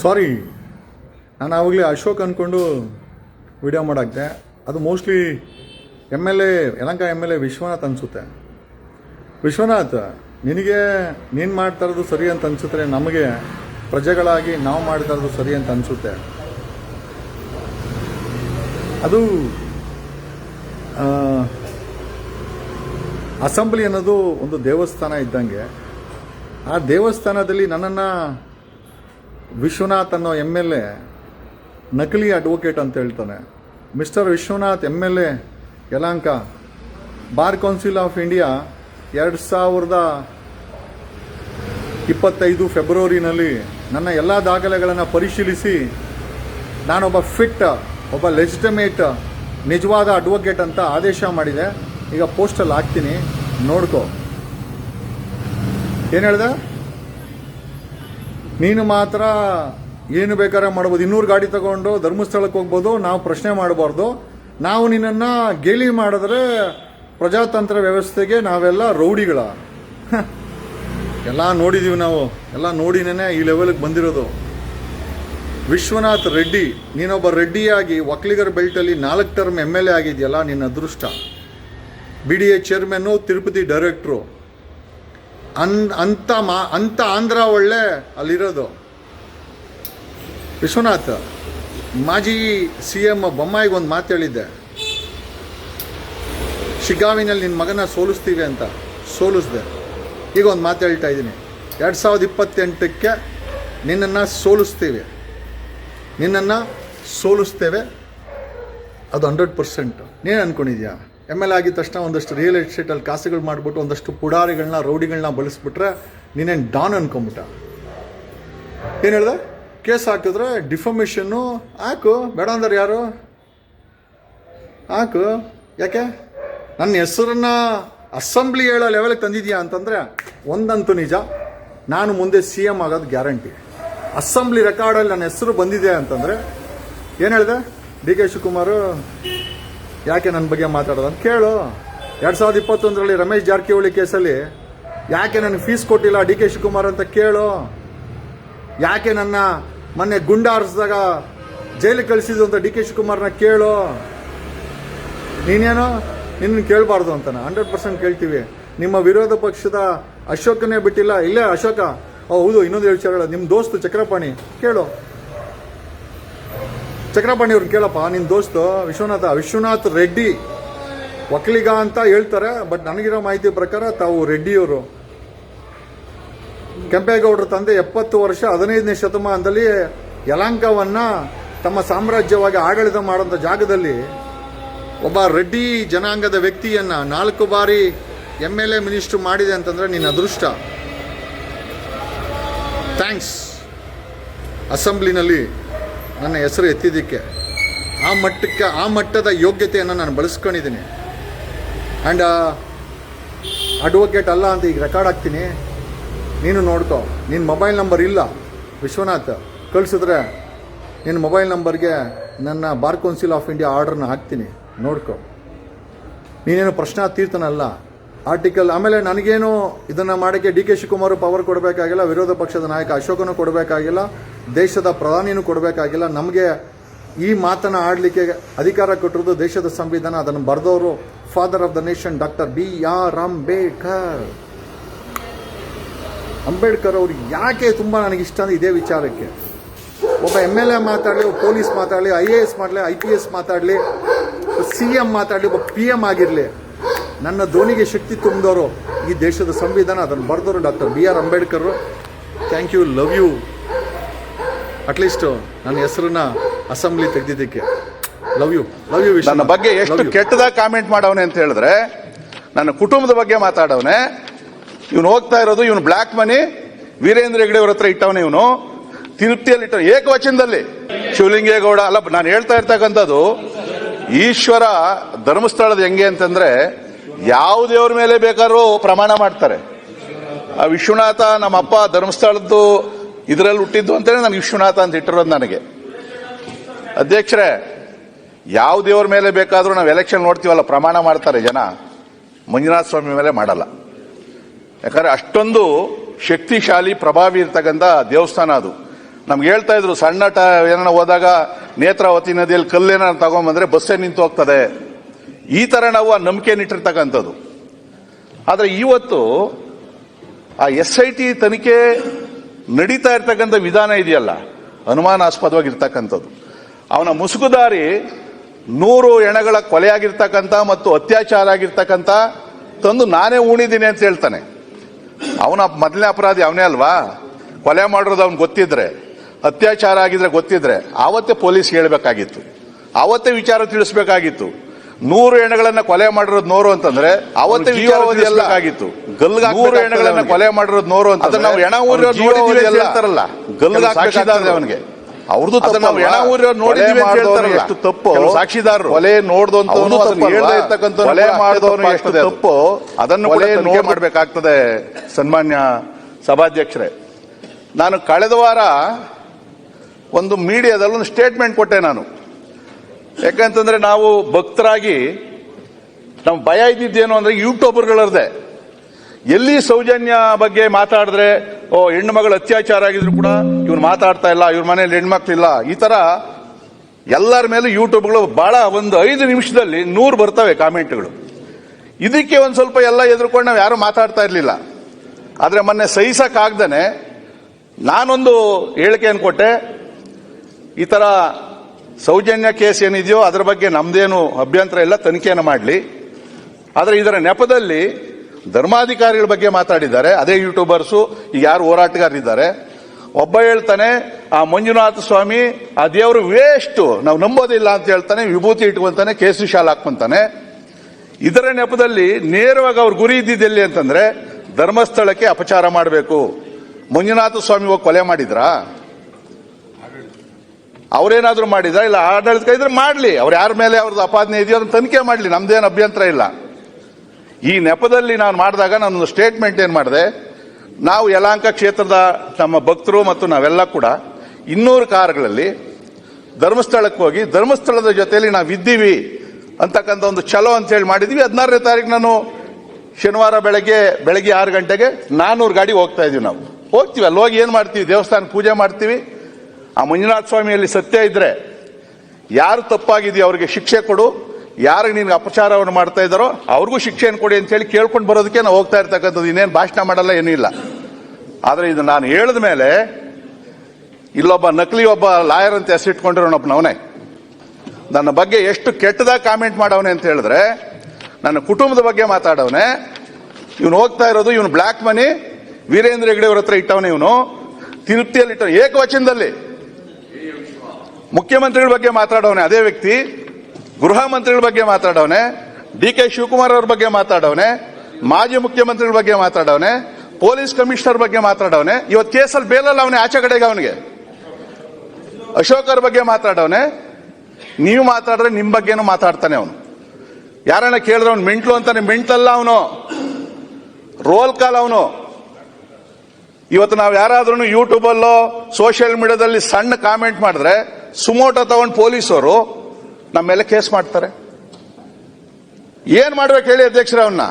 ಸಾರಿ. ನಾನು ಆವಾಗಲೇ ಅಶೋಕ್ ಅಂದ್ಕೊಂಡು ವಿಡಿಯೋ ಮಾಡಾಕ್ದೆ ಅದು mostly M L A, Yelahanka M L A Vishwanath ಅನಿಸುತ್ತೆ. ವಿಶ್ವನಾಥ್, ನಿನಗೆ ನೀನು ಮಾಡ್ತಾ ಇರೋದು ಸರಿ ಅಂತ ಅನಿಸುತ್ತೆ, ನಮಗೆ ಪ್ರಜೆಗಳಾಗಿ ನಾವು ಮಾಡ್ತಾ ಇರೋದು ಸರಿ ಅಂತ ಅನಿಸುತ್ತೆ. ಅದು ಅಸೆಂಬ್ಲಿ ಅನ್ನೋದು ಒಂದು ದೇವಸ್ಥಾನ ಇದ್ದಂಗೆ. ಆ ದೇವಸ್ಥಾನದಲ್ಲಿ ನನ್ನನ್ನು ವಿಶ್ವನಾಥ್ ಅನ್ನೋ ಎಂ ಎಲ್ ಎ ನಕಲಿ ಅಡ್ವೊಕೇಟ್ ಅಂತ ಹೇಳ್ತಾನೆ. Mister Vishwanath M L A Yelahanka bar council of India ಎರಡು ಸಾವಿರದ ಇಪ್ಪತ್ತೈದು ಫೆಬ್ರವರಿನಲ್ಲಿ ನನ್ನ ಎಲ್ಲ ದಾಖಲೆಗಳನ್ನು ಪರಿಶೀಲಿಸಿ ನಾನೊಬ್ಬ ಫಿಟ್ ಒಬ್ಬ ಲೆಜಿಟಮೇಟ್ ನಿಜವಾದ ಅಡ್ವೊಕೇಟ್ ಅಂತ ಆದೇಶ ಮಾಡಿದೆ. ಈಗ ಪೋಸ್ಟಲ್ಲಿ ಹಾಕ್ತೀನಿ. ನೋಡ್ಕೋ. ಏನು ಹೇಳ್ದೆ? ನೀನು ಮಾತ್ರ ಏನು ಬೇಕಾದ್ರೆ ಮಾಡ್ಬೋದು. ಇನ್ನೂರು ಗಾಡಿ ತಗೊಂಡು ಧರ್ಮಸ್ಥಳಕ್ಕೆ ಹೋಗ್ಬೋದು, ನಾವು ಪ್ರಶ್ನೆ ಮಾಡಬಾರ್ದು. ನಾವು ನಿನ್ನನ್ನು ಗೇಲಿ ಮಾಡಿದ್ರೆ ಪ್ರಜಾತಂತ್ರ ವ್ಯವಸ್ಥೆಗೆ ನಾವೆಲ್ಲ ರೌಡಿಗಳ. ಎಲ್ಲ ನೋಡಿದೀವಿ ನಾವು. ಎಲ್ಲ ನೋಡಿನೇ ಈ ಲೆವೆಲ್ಗೆ ಬಂದಿರೋದು. ವಿಶ್ವನಾಥ್ ರೆಡ್ಡಿ, ನೀನೊಬ್ಬ ರೆಡ್ಡಿಯಾಗಿ ಒಕ್ಕಲಿಗರ ಬೆಲ್ಟಲ್ಲಿ ನಾಲ್ಕು ಟರ್ಮ್ ಎಂ ಎಲ್ ಎ ಆಗಿದೆಯಲ್ಲ ನಿನ್ನ ಅದೃಷ್ಟ. B D A chairman Tirupati ಡೈರೆಕ್ಟ್ರು ಅನ್, ಅಂತ ಮಾ, ಅಂತ ಆಂಧ್ರ ಒಳ್ಳೆ ಅಲ್ಲಿರೋದು. ವಿಶ್ವನಾಥ್, ಮಾಜಿ ಸಿ ಎಂ ಬೊಮ್ಮಾಯಿಗೆ ಒಂದು ಮಾತು ಹೇಳಿದ್ದೆ. ಶಿಗ್ಗಾವಿನಲ್ಲಿ ನಿನ್ನ ಮಗನ ಸೋಲಿಸ್ತೀವಿ ಅಂತ. ಸೋಲಿಸ್ದೆ. ಈಗ ಒಂದು ಮಾತು ಹೇಳ್ತಾ ಇದ್ದೀನಿ. ಎರಡು ಸಾವಿರದ ಇಪ್ಪತ್ತೆಂಟಕ್ಕೆ ನಿನ್ನನ್ನು ಸೋಲಿಸ್ತೀವಿ. ನಿನ್ನನ್ನು ಸೋಲಿಸ್ತೇವೆ. ಅದು ಹಂಡ್ರೆಡ್ ಪರ್ಸೆಂಟು. ನೀನು ಅನ್ಕೊಂಡಿದ್ಯಾ? ಎಂ ಎಲ್ ಆಗಿದ ತಕ್ಷಣ ಒಂದಷ್ಟು ರಿಯಲ್ ಎಸ್ಟೇಟಲ್ಲಿ ಕಾಸುಗಳು ಮಾಡಿಬಿಟ್ಟು ಒಂದಷ್ಟು ಪುಡಾರಿಗಳನ್ನ, ರೌಡಿಗಳನ್ನ ಬಳಸ್ಬಿಟ್ರೆ ನೀನೇನು ಡಾನ್ ಅನ್ಕೊಂಬಿಟ್ಟ. ಏನು ಹೇಳ್ದೆ? ಕೇಸ್ ಹಾಕಿದ್ರೆ ಡಿಫಮೇಷನ್ನು ಹಾಕು, ಬೇಡ ಅಂದ್ರೆ ಯಾರು? ಹಾಕು. ಯಾಕೆ? ನನ್ನ ಹೆಸರನ್ನ ಅಸೆಂಬ್ಲಿ ಹೇಳೋ ಲೆವೆಲ್ಗೆ ತಂದಿದ್ಯಾ ಅಂತಂದರೆ ಒಂದಂತೂ ನಿಜ. ನಾನು ಮುಂದೆ ಸಿ ಎಂ ಆಗೋದು ಗ್ಯಾರಂಟಿ. ಅಸೆಂಬ್ಲಿ ರೆಕಾರ್ಡಲ್ಲಿ ನನ್ನ ಹೆಸರು ಬಂದಿದೆ ಅಂತಂದರೆ ಏನು ಹೇಳಿದೆ? ಡಿ ಕೆ ಶಿವಕುಮಾರ್ ಯಾಕೆ ನನ್ನ ಬಗ್ಗೆ ಮಾತಾಡೋದು ಅಂತ ಕೇಳು. ಎರಡು ಸಾವಿರದ ಇಪ್ಪತ್ತೊಂದರಲ್ಲಿ ರಮೇಶ್ ಜಾರಕಿಹೊಳಿ ಕೇಸಲ್ಲಿ ಯಾಕೆ ನನಗೆ ಫೀಸ್ ಕೊಟ್ಟಿಲ್ಲ ಡಿ ಕೆ ಶಿವಕುಮಾರ್ ಅಂತ ಕೇಳು. ಯಾಕೆ ನನ್ನ ಮೊನ್ನೆ ಗುಂಡಾರಿಸಿದಾಗ ಜೈಲಿಗೆ ಕಳಿಸಿದ್ರು ಅಂತ ಡಿ ಕೆ ಶಿವಕುಮಾರ್ನ ಕೇಳು. ನೀನೇನು? ನಿನ್ನ ಕೇಳಬಾರ್ದು ಅಂತಾನೆ? ಹಂಡ್ರೆಡ್ ಪರ್ಸೆಂಟ್ ಕೇಳ್ತೀವಿ. ನಿಮ್ಮ ವಿರೋಧ ಪಕ್ಷದ ಅಶೋಕನೇ ಬಿಟ್ಟಿಲ್ಲ. ಇಲ್ಲೇ ಅಶೋಕ. ಹೌದು, ಇನ್ನೊಂದು ವಿಚಾರ ನಿಮ್ಮ ದೋಸ್ತು ಚಕ್ರಪಾಣಿ. ಕೇಳು. ಚಕ್ರಪಾಣಿ ಅವ್ರನ್ನ ಕೇಳಪ್ಪ ನಿನ್ನ ದೋಸ್ತು ವಿಶ್ವನಾಥ, ವಿಶ್ವನಾಥ್ ರೆಡ್ಡಿ ಒಕ್ಕಲಿಗ ಅಂತ ಹೇಳ್ತಾರೆ, ಬಟ್ ನನಗಿರೋ ಮಾಹಿತಿ ಪ್ರಕಾರ ತಾವು ರೆಡ್ಡಿಯವರು. ಕೆಂಪೇಗೌಡರ ತಂದೆ ಎಪ್ಪತ್ತು ವರ್ಷ ಹದಿನೈದನೇ ಶತಮಾನದಲ್ಲಿ ಯಲಾಂಕವನ್ನ ತಮ್ಮ ಸಾಮ್ರಾಜ್ಯವಾಗಿ ಆಡಳಿತ ಮಾಡೋಂಥ ಜಾಗದಲ್ಲಿ ಒಬ್ಬ ರೆಡ್ಡಿ ಜನಾಂಗದ ವ್ಯಕ್ತಿಯನ್ನ ನಾಲ್ಕು ಬಾರಿ ಎಂ ಎಲ್ ಎ ಮಿನಿಸ್ಟರ್ ಮಾಡಿದೆ ಅಂತಂದ್ರೆ ನಿನ್ನ ಅದೃಷ್ಟ. ಥ್ಯಾಂಕ್ಸ್. ಅಸೆಂಬ್ಲಿನಲ್ಲಿ ನನ್ನ ಹೆಸರು ಎತ್ತಿದ್ದಕ್ಕೆ. ಆ ಮಟ್ಟಕ್ಕೆ, ಆ ಮಟ್ಟದ ಯೋಗ್ಯತೆಯನ್ನು ನಾನು ಬಳಸ್ಕೊಂಡಿದ್ದೀನಿ. ಆ್ಯಂಡ್ ಅಡ್ವೊಕೇಟ್ ಅಲ್ಲ ಅಂತ ಈಗ ರೆಕಾರ್ಡ್ ಹಾಕ್ತೀನಿ. ನೀನು ನೋಡ್ಕೋ. ನಿನ್ನ ಮೊಬೈಲ್ ನಂಬರ್ ಇಲ್ಲ. ವಿಶ್ವನಾಥ್, ಕಳಿಸಿದ್ರೆ ನಿನ್ನ ಮೊಬೈಲ್ ನಂಬರ್ಗೆ ನನ್ನ ಬಾರ್ ಕೌನ್ಸಿಲ್ ಆಫ್ ಇಂಡಿಯಾ ಆರ್ಡ್ರನ್ನ ಹಾಕ್ತೀನಿ. ನೋಡ್ಕೊ. ನೀನೇನು ಪ್ರಶ್ನಾ ತೀರ್ಥನಲ್ಲ ಆರ್ಟಿಕಲ್ ಆಮೇಲೆ ನನಗೇನು ಇದನ್ನು ಮಾಡೋಕ್ಕೆ ಡಿ ಕೆ ಶಿವಕುಮಾರ್ ಪವರ್ ಕೊಡಬೇಕಾಗಿಲ್ಲ, ವಿರೋಧ ಪಕ್ಷದ ನಾಯಕ ಅಶೋಕನೂ ಕೊಡಬೇಕಾಗಿಲ್ಲ. ದೇಶದ ಪ್ರಧಾನಿನೂ ಕೊಡಬೇಕಾಗಿಲ್ಲ. ನಮಗೆ ಈ ಮಾತನ್ನು ಆಡಲಿಕ್ಕೆ ಅಧಿಕಾರ ಕೊಟ್ಟಿರೋದು ದೇಶದ ಸಂವಿಧಾನ. ಅದನ್ನು ಬರೆದವರು father of the nation doctor B R Ambedkar Ambedkar ಅವರು ಯಾಕೆ ತುಂಬ ನನಗಿಷ್ಟ ಅಂದರೆ ಇದೇ ವಿಚಾರಕ್ಕೆ. ಒಬ್ಬ ಎಂ ಎಲ್ ಎ ಮಾತಾಡಲಿ, ಒಬ್ಬ ಪೊಲೀಸ್ ಮಾತಾಡಲಿ ಐ ಎ ಎಸ್ ಮಾಡಲಿ ಐ ಪಿ ಎಸ್ ಮಾತಾಡಲಿ ಸಿ ಎಂ ಮಾತಾಡಲಿ, ಒಬ್ಬ ಪಿ ಎಂ ಆಗಿರಲಿ. ನನ್ನ ಧ್ವನಿಗೆ ಶಕ್ತಿ ತುಂಬಿದವರು ಈ ದೇಶದ ಸಂವಿಧಾನ. ಅದನ್ನು ಬರೆದವರು doctor B R Ambedkar thank you love you at least ನನ್ನ ಹೆಸರನ್ನ ಅಸೆಂಬ್ಲಿ ತೆಗೆದಿದ್ದಕ್ಕೆ. ಲವ್ ಯು ಲವ್ ಯು ನನ್ನ ಬಗ್ಗೆ ಎಷ್ಟು ಕೆಟ್ಟದಾಗ ಕಾಮೆಂಟ್ ಮಾಡವನೆ ಅಂತ ಹೇಳಿದ್ರೆ ನನ್ನ ಕುಟುಂಬದ ಬಗ್ಗೆ ಮಾತಾಡವನೆ. ಇವನು ಹೋಗ್ತಾ ಇರೋದು ಇವನು ಬ್ಲಾಕ್ ಮನಿ ವೀರೇಂದ್ರ ಹೆಗ್ಡೆ ಅವ್ರ ಹತ್ರ ಇಟ್ಟವನೇ ಇವನು. ತಿರುಪ್ತಿಯಲ್ಲಿ ಇಟ್ಟ ಏಕವಚನದಲ್ಲಿ. ಶಿವಲಿಂಗೇಗೌಡ ಅಲ್ಲ ನಾನು ಹೇಳ್ತಾ ಇರ್ತಕ್ಕಂಥದ್ದು ಈಶ್ವರ ಧರ್ಮಸ್ಥಳದ ಹೆಂಗೆ ಅಂತಂದ್ರೆ ಯಾವ ದೇವ್ರ ಮೇಲೆ ಬೇಕಾದ್ರೂ ಪ್ರಮಾಣ ಮಾಡ್ತಾರೆ. ಆ ವಿಶ್ವನಾಥ ನಮ್ಮಪ್ಪ ಧರ್ಮಸ್ಥಳದ್ದು ಇದರಲ್ಲಿ ಹುಟ್ಟಿದ್ದು ಅಂತೇಳಿ ನಾನು ವಿಶ್ವನಾಥ ಅಂತ ಇಟ್ಟಿರೋದು ನನಗೆ. ಅಧ್ಯಕ್ಷರೇ, ಯಾವ ದೇವ್ರ ಮೇಲೆ ಬೇಕಾದರೂ ನಾವು ಎಲೆಕ್ಷನ್ ನೋಡ್ತೀವಲ್ಲ, ಪ್ರಮಾಣ ಮಾಡ್ತಾರೆ ಜನ. ಮಂಜುನಾಥ ಸ್ವಾಮಿ ಮೇಲೆ ಮಾಡಲ್ಲ. ಯಾಕಂದ್ರೆ ಅಷ್ಟೊಂದು ಶಕ್ತಿಶಾಲಿ, ಪ್ರಭಾವಿ ಇರ್ತಕ್ಕಂಥ ದೇವಸ್ಥಾನ ಅದು. ನಮ್ಗೆ ಹೇಳ್ತಾ ಇದ್ರು, ಸಣ್ಣ ಟ ಏನಾರ ಹೋದಾಗ ನೇತ್ರಾವತಿ ನದಿಯಲ್ಲಿ ಕಲ್ಲೇನಾರ ತಗೊಂಬಂದ್ರೆ ಬಸ್ಸೇ ನಿಂತು ಹೋಗ್ತದೆ? ಈ ತರ ನಾವು ಆ ನಂಬಿಕೆ ಆದರೆ ಆದ್ರೆ ಇವತ್ತು ಆ ಎಸ್ ಐ ಟಿ ತನಿಖೆ ನಡೀತಾ ಇರ್ತಕ್ಕಂಥ ವಿಧಾನ ಇದೆಯಲ್ಲ, ಅನುಮಾನಾಸ್ಪದವಾಗಿರ್ತಕ್ಕಂಥದ್ದು. ಅವನ ಮುಸುಕುದಾರಿ ನೂರು ಎಣಗಳ ಕೊಲೆಯಾಗಿರ್ತಕ್ಕಂಥ ಮತ್ತು ಅತ್ಯಾಚಾರ ಆಗಿರ್ತಕ್ಕಂಥ ತಂದು ನಾನೇ ಉಣಿದ್ದೀನಿ ಅಂತ ಹೇಳ್ತಾನೆ. ಅವನ ಮೊದಲನೇ ಅಪರಾಧಿ ಅವನೇ ಅಲ್ವಾ? ಕೊಲೆ ಮಾಡಿರೋದು ಅವ್ನು ಗೊತ್ತಿದ್ರೆ, ಅತ್ಯಾಚಾರ ಆಗಿದ್ರೆ ಗೊತ್ತಿದ್ರೆ, ಆವತ್ತೇ ಪೊಲೀಸ್ ಹೇಳಬೇಕಾಗಿತ್ತು. ಆವತ್ತೇ ವಿಚಾರ ತಿಳಿಸ್ಬೇಕಾಗಿತ್ತು. ನೂರು ಎಣ್ಣೆಗಳನ್ನ ಕೊಲೆ ಮಾಡಿರೋದು ನೋರು ಅಂತಂದ್ರೆ ಅವತ್ತು ಜೀವಾವಧಿ. ಆಗಿತ್ತು ಗಲ್ಗ ನೂರು ಎಣ್ಣೆಗಳನ್ನ ಕೊಲೆ ಮಾಡಿರೋದು ನೋರು ಅಂತ ನಾವು ಎಣ ಊರಿರೋದು ಜೀವಾವಧಿ ಅಲ್ಲ. ಹೇಳ್ತಾರಲ್ಲ. ಗಲ್ಗ್ ಸಾಕ್ಷಿದಾರರು. ಅವನಿಗೆ ಅವ್ರದ್ದು ನಾವು ಹೆಣ ಊರಿರೋದು ನೋಡಿದೀವಿ ಅಂತ ಹೇಳ್ತಾರಲ್ಲ. ಎಷ್ಟು ತಪ್ಪು ಸಾಕ್ಷಿದಾರರು. ಕೊಲೆ ಅದನ್ನ ಹೇಳದೇ ಇರ್ತಕ್ಕಂಥವ್ನು ಕೊಲೆ ಮಾಡಿದವನು ಎಷ್ಟು. ತಪ್ಪು, ಅದನ್ನು ಕೊಲೆ ನೋಡ್- ಮಾಡಬೇಕಾಗ್ತದೆ ಸನ್ಮಾನ್ಯ ಸಭಾಧ್ಯಕ್ಷರೇ ನಾನು ಕಳೆದ ವಾರ ಒಂದು ಮೀಡಿಯಾದಲ್ಲಿ ಒಂದು ಸ್ಟೇಟ್ಮೆಂಟ್ ಕೊಟ್ಟೆ ನಾನು ಯಾಕಂತಂದ್ರೆ ನಾವು ಭಕ್ತರಾಗಿ ನಮ್ಮ ಭಯ ಇದ್ದಿದ್ದೇನು ಅಂದ್ರೆ ಯೂಟ್ಯೂಬರ್ಗಳರ್ದೆ ಎಲ್ಲಿ ಸೌಜನ್ಯ ಬಗ್ಗೆ ಮಾತಾಡಿದ್ರೆ, ಓ, ಹೆಣ್ಣು ಮಗಳು ಅತ್ಯಾಚಾರ ಆಗಿದ್ರು ಕೂಡ ಇವ್ರು ಮಾತಾಡ್ತಾ ಇಲ್ಲ, ಇವ್ರ ಮನೇಲಿ ಹೆಣ್ಮಕ್ಳಿಲ್ಲ ಈ ತರ ಎಲ್ಲರ ಮೇಲೆ ಯೂಟ್ಯೂಬ್ಗಳು ಬಹಳ ಒಂದು ಐದು ನಿಮಿಷದಲ್ಲಿ ನೂರು ಬರ್ತವೆ ಕಾಮೆಂಟ್ಗಳು. ಇದಕ್ಕೆ ಒಂದು ಸ್ವಲ್ಪ ಎಲ್ಲ ಎದುರ್ಕೊಂಡು ನಾವು ಯಾರು ಮಾತಾಡ್ತಾ ಇರಲಿಲ್ಲ. ಆದ್ರೆ ಮೊನ್ನೆ ಸಹಿಸಕ್ಕಾಗ್ದೇನೆ ನಾನೊಂದು ಹೇಳಿಕೆಯನ್ನು ಕೊಟ್ಟೆ. ಈ ತರ ಸೌಜನ್ಯ ಕೇಸ್ ಏನಿದೆಯೋ ಅದರ ಬಗ್ಗೆ ನಮ್ದೇನು ಅಭ್ಯಂತರ ಇಲ್ಲ, ತನಿಖೆಯನ್ನು ಮಾಡಲಿ. ಆದರೆ ಇದರ ನೆಪದಲ್ಲಿ ಧರ್ಮಾಧಿಕಾರಿಗಳ ಬಗ್ಗೆ ಮಾತಾಡಿದ್ದಾರೆ. ಅದೇ ಯೂಟ್ಯೂಬರ್ಸು, ಈಗ ಯಾರು ಹೋರಾಟಗಾರರಿದ್ದಾರೆ ಒಬ್ಬ ಹೇಳ್ತಾನೆ, ಆ ಮಂಜುನಾಥ ಸ್ವಾಮಿ, ಆ ದೇವರು ವೇಸ್ಟ್ ನಾವು ನಂಬೋದಿಲ್ಲ ಅಂತ ಹೇಳ್ತಾನೆ, ವಿಭೂತಿ ಇಟ್ಕೊಂತಾನೆ ಕೇಸು ಶಾಲ್ ಹಾಕ್ಕೊಂತಾನೆ. ಇದರ ನೆಪದಲ್ಲಿ ನೇರವಾಗಿ ಅವ್ರ ಗುರಿ ಇದ್ದಿದ್ದೆಲ್ಲಿ ಅಂತಂದ್ರೆ ಧರ್ಮಸ್ಥಳಕ್ಕೆ ಅಪಚಾರ ಮಾಡಬೇಕು. ಮಂಜುನಾಥ ಸ್ವಾಮಿ ಹೋಗಿ ಕೊಲೆ ಮಾಡಿದ್ರಾ? ಅವ್ರೇನಾದ್ರೂ ಮಾಡಿದ್ರ ಇಲ್ಲ ಆಡಳಿತ ಇದ್ರೆ ಮಾಡ್ಲಿ. ಅವ್ರು ಯಾರ ಮೇಲೆ ಅವ್ರದ್ದು ಅಪಾದನೆ ಇದೆಯೋ ಅದನ್ನ ತನಿಖೆ ಮಾಡ್ಲಿ. ನಮ್ದೇನು ಅಭ್ಯಂತರ ಇಲ್ಲ. ಈ ನೆಪದಲ್ಲಿ ನಾನು ಮಾಡಿದಾಗ ನಾನೊಂದು ಸ್ಟೇಟ್ಮೆಂಟ್ ಏನು ಮಾಡಿದೆ? ನಾವು ಯಲಾಂಕ ಕ್ಷೇತ್ರದ ನಮ್ಮ ಭಕ್ತರು ಮತ್ತು ನಾವೆಲ್ಲ ಕೂಡ ಇನ್ನೂರು ಕಾರುಗಳಲ್ಲಿ ಧರ್ಮಸ್ಥಳಕ್ಕೆ ಹೋಗಿ ಧರ್ಮಸ್ಥಳದ ಜೊತೆಯಲ್ಲಿ ನಾವು ಇದ್ದೀವಿ ಅಂತಕ್ಕಂಥ ಒಂದು ಛಲೋ ಅಂತ ಹೇಳಿ ಮಾಡಿದ್ವಿ. ಹದಿನಾರನೇ ತಾರೀಕು ನಾನು ಶನಿವಾರ ಬೆಳಗ್ಗೆ ಬೆಳಗ್ಗೆ ಆರು ಗಂಟೆಗೆ ನಾನೂರು ಗಾಡಿ ಹೋಗ್ತಾ ಇದೀವಿ ನಾವು. ಹೋಗ್ತೀವಿ. ಅಲ್ಲಿ ಹೋಗಿ ಏನು ಮಾಡ್ತೀವಿ? ದೇವಸ್ಥಾನ ಪೂಜೆ ಮಾಡ್ತೀವಿ. ಆ ಮಂಜುನಾಥ ಸ್ವಾಮಿಯಲ್ಲಿ ಸತ್ಯ ಇದ್ರೆ ಯಾರು ತಪ್ಪಾಗಿದೆಯೋ ಅವ್ರಿಗೆ ಶಿಕ್ಷೆ ಕೊಡು, ಯಾರಿಗೆ ನಿನ್ಗೆ ಅಪಚಾರವನ್ನು ಮಾಡ್ತಾ ಇದ್ದಾರೋ ಅವ್ರಿಗೂ ಶಿಕ್ಷೆಯನ್ನು ಕೊಡಿ ಅಂತ ಹೇಳಿ ಕೇಳ್ಕೊಂಡು ಬರೋದಕ್ಕೆ ನಾವು ಹೋಗ್ತಾ ಇರ್ತಕ್ಕಂಥದ್ದು. ಇನ್ನೇನು ಭಾಷಣ ಮಾಡಲ್ಲ, ಏನೂ ಇಲ್ಲ. ಆದ್ರೆ ಇದು ನಾನು ಹೇಳಿದ ಮೇಲೆ ಇಲ್ಲೊಬ್ಬ ನಕಲಿ ಒಬ್ಬ ಲಾಯರ್ ಅಂತ ಹೆಸರಿಟ್ಕೊಂಡಿರೋನೊಬ್ಬ ಅವನೇ. ನನ್ನ ಬಗ್ಗೆ ಎಷ್ಟು ಕೆಟ್ಟದಾಗಿ ಕಾಮೆಂಟ್ ಮಾಡವನೆ ಅಂತ ಹೇಳಿದ್ರೆ, ನನ್ನ ಕುಟುಂಬದ ಬಗ್ಗೆ ಮಾತಾಡವನೆ, ಇವನು ಹೋಗ್ತಾ ಇರೋದು, ಇವನು ಬ್ಲ್ಯಾಕ್ ಮನಿ, ವೀರೇಂದ್ರ ಹೆಗಡೆ ಅವ್ರ ಹತ್ರ ಇಟ್ಟವನೇ ಇವನು, ತಿರುಪ್ತಿಯಲ್ಲಿ ಇಟ್ಟ ಏಕವಚನದಲ್ಲಿ. ಮುಖ್ಯಮಂತ್ರಿಗಳ ಬಗ್ಗೆ ಮಾತಾಡೋನೆ. ಅದೇ ವ್ಯಕ್ತಿ ಗೃಹ ಮಂತ್ರಿಗಳ ಬಗ್ಗೆ ಮಾತಾಡೋನೆ. ಡಿ ಕೆ ಶಿವಕುಮಾರ್ ಅವ್ರ ಬಗ್ಗೆ ಮಾತಾಡೋನೆ. ಮಾಜಿ ಮುಖ್ಯಮಂತ್ರಿಗಳ ಬಗ್ಗೆ ಮಾತಾಡೋನೆ. ಪೊಲೀಸ್ ಕಮಿಷನರ್ ಬಗ್ಗೆ ಮಾತಾಡೋನೆ. ಇವತ್ತು ಕೇಸಲ್ಲಿ ಬೇಲಲ್ಲ ಅವನೇ, ಆಚೆ ಕಡೆಗೆ ಅವನಿಗೆ. ಅಶೋಕ್ ಅವ್ರ ಬಗ್ಗೆ ಮಾತಾಡೋನೆ. ನೀವು ಮಾತಾಡಿದ್ರೆ ನಿಮ್ಮ ಬಗ್ಗೆನೂ ಮಾತಾಡ್ತಾನೆ ಅವನು. ಯಾರನ್ನ ಕೇಳಿದ್ರೆ ಅವ್ನು ಮೆಂಟ್ಲು ಅಂತಾನೆ. ಮೆಂಟ್ಲಲ್ಲ ಅವನು. ರೋಲ್ ಕಾಲ್ ಅವನು. ಇವತ್ತು ನಾವು ಯಾರಾದ್ರೂ ಯೂಟ್ಯೂಬಲ್ಲೋ ಸೋಷಿಯಲ್ ಮೀಡಿಯಾದಲ್ಲಿ ಸಣ್ಣ ಕಾಮೆಂಟ್ ಮಾಡಿದ್ರೆ ಸುಮೋಟೋ ತಗೊಂಡು ಪೊಲೀಸರು ಮೇಲೆ ಕೇಸ್ ಮಾಡ್ತಾರೆ. ಏನ್ ಮಾಡ್ಬೇಕು ಹೇಳಿ ಅಧ್ಯಕ್ಷರ ಅವನ್ನ